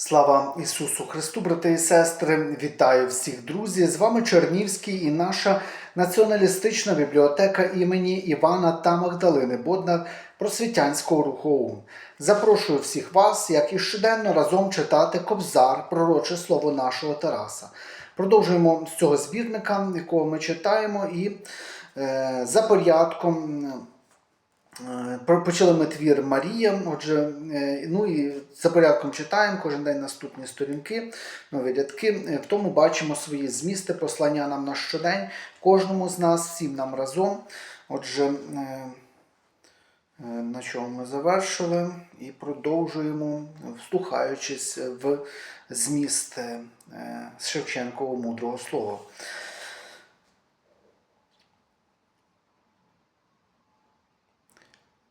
Слава Ісусу Христу, брати і сестри! Вітаю всіх друзі! З вами Чернівський і наша націоналістична бібліотека імені Івана та Магдалини Боднар просвітянського руху ОУН. Запрошую всіх вас, як і щоденно, разом читати Кобзар, пророче слово нашого Тараса. Продовжуємо з цього збірника, якого ми читаємо, і е, за порядком. Е, Почали ми твір Марія. Отже, е, ну і за порядком читаємо кожен день наступні сторінки, нові рядки. Е, В тому бачимо свої змісти, послання нам на щодень, кожному з нас, всім нам разом. Отже, на чому ми завершили і продовжуємо, вслухаючись в зміст Шевченкового мудрого слова.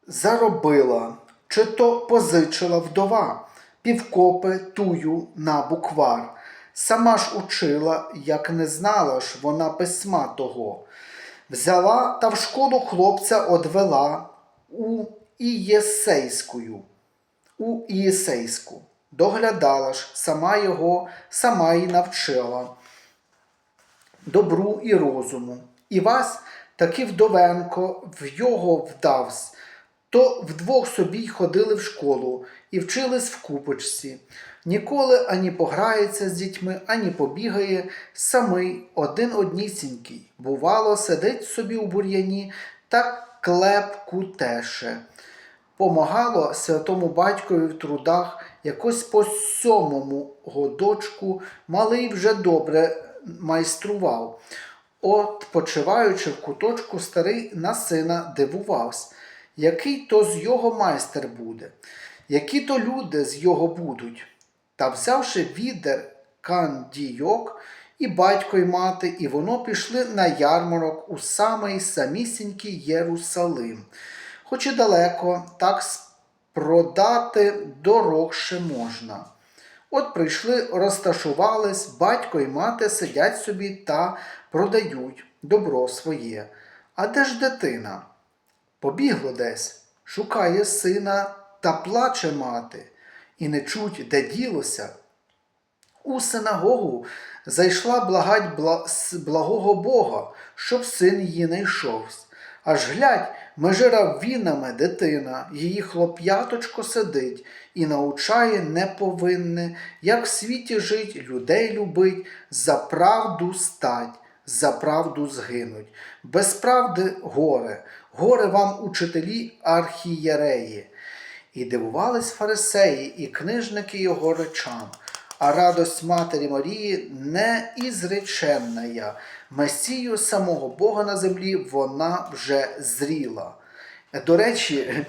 Заробила, чи то позичила вдова, півкопи тую на буквар. Сама ж учила, як не знала ж вона письма того. Взяла та в школу хлопця одвела у Ієсейськую, у Ієсейську. Доглядала ж, сама його, сама й навчила добру і розуму. І вас таки вдовенко в його вдавсь, то вдвох собі й ходили в школу і вчились в купочці. Ніколи ані пограється з дітьми, ані побігає, самий один однісінький. Бувало, сидить собі у бур'яні та клепку теше. Помагало святому батькові в трудах якось по сьомому годочку малий вже добре майстрував. От, почиваючи в куточку, старий на сина дивувався, який то з його майстер буде, які то люди з його будуть. Та взявши відер кандійок, і батько й мати, і воно пішли на ярмарок у самий самісінький Єрусалим. Хоч і далеко, так продати дорогше можна. От прийшли, розташувались, батько і мати сидять собі та продають добро своє. А де ж дитина? Побігло десь, шукає сина та плаче мати, і не чуть, де ділося. У синагогу зайшла благать бла... благого Бога, щоб син її не йшовсь. Аж глядь, межира вінами дитина, її хлоп'яточко сидить і научає неповинне, як в світі жить, людей любить, за правду стать, за правду згинуть. Без правди горе, горе вам учителі архієреї. І дивувались фарисеї, і книжники його речам. А радость Матері Марії не ізреченна я. Месію самого Бога на землі вона вже зріла. До речі,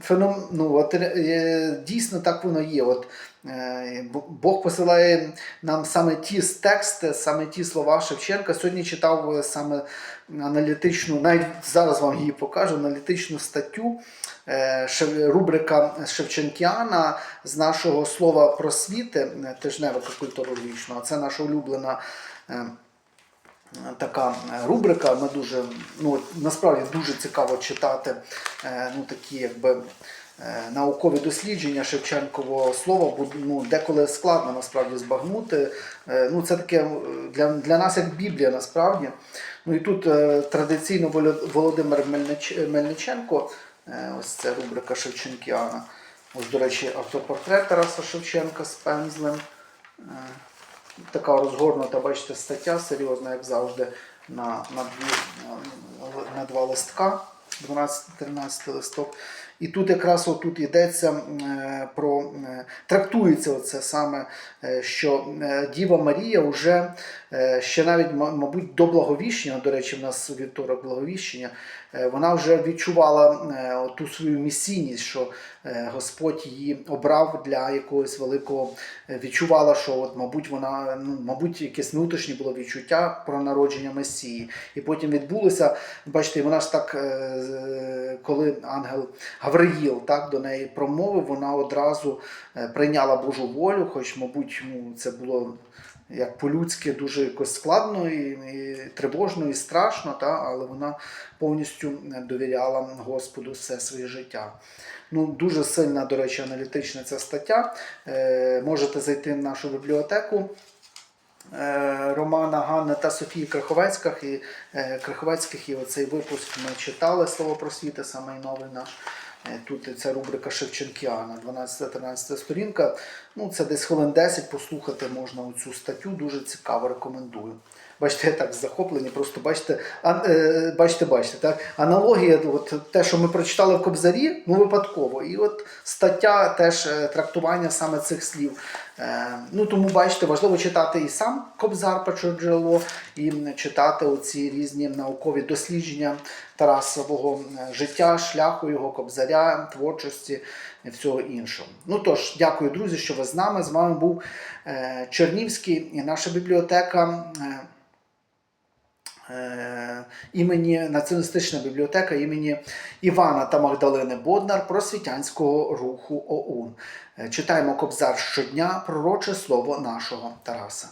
феном, ну, от, е, дійсно так воно є. От, е, Бог посилає нам саме ті тексти, саме ті слова Шевченка. Сьогодні читав е, саме аналітичну, навіть зараз вам її покажу, аналітичну статтю, рубрика Шевченкіана з нашого слова просвіти, тижневика культурологічного. Це наша улюблена. Така е, рубрика. Ми дуже, ну, насправді дуже цікаво читати е, ну, такі якби. е, Наукові дослідження Шевченкового слова, ну, деколи складно насправді збагнути. Ну, це таке для, для нас як Біблія насправді. Ну і тут традиційно Володимир Мельниченко, ось це рубрика Шевченкіана. Ось, до речі, автопортрет Тараса Шевченка з пензлем. Така розгорнута, бачите, стаття серйозна, як завжди, на, на, дві, на, два листка, 12-13 листок. І тут якраз отут йдеться е, про е, трактується оце саме, е, що Діва Марія вже ще навіть, мабуть, до благовіщення, до речі, в нас вівторок благовіщення, вона вже відчувала ту свою місійність, що Господь її обрав для якогось великого е, відчувала, що от, мабуть, вона, ну, мабуть, якесь внутрішнє було відчуття про народження Месії. І потім відбулося, бачите, вона ж так, е, коли ангел Гавриїл так, до неї промовив, вона одразу е, прийняла Божу волю, хоч, мабуть, це було як по-людськи дуже якось складно і, і тривожно, і страшно, та, але вона повністю довіряла Господу все своє життя. Ну, дуже сильна, до речі, аналітична ця стаття. Е, можете зайти в нашу бібліотеку. Е, Романа Ганни та Софії Криховецьких і е, Криховецьких і оцей випуск ми читали слово просвіти, самий новий наш. Е, Тут ця рубрика Шевченкіана, 12-13 сторінка. Ну, це десь хвилин 10 послухати можна цю статтю. Дуже цікаво, рекомендую. Бачите, я так захоплені, просто бачите, а, е, бачите, бачите, так? Аналогія, от те, що ми прочитали в Кобзарі, ну випадково. І от стаття теж е, трактування саме цих слів. Е, ну тому бачите, важливо читати і сам Кобзар Печо джерело, і читати оці різні наукові дослідження Тарасового життя, шляху його кобзаря, творчості і всього іншого. Ну тож, дякую, друзі, що ви з нами. З вами був е, Чернівський наша бібліотека. е, е, імені Націоналістична бібліотека імені Івана та Магдалини Боднар просвітянського руху ОУН. Читаємо Кобзар щодня, пророче слово нашого Тараса.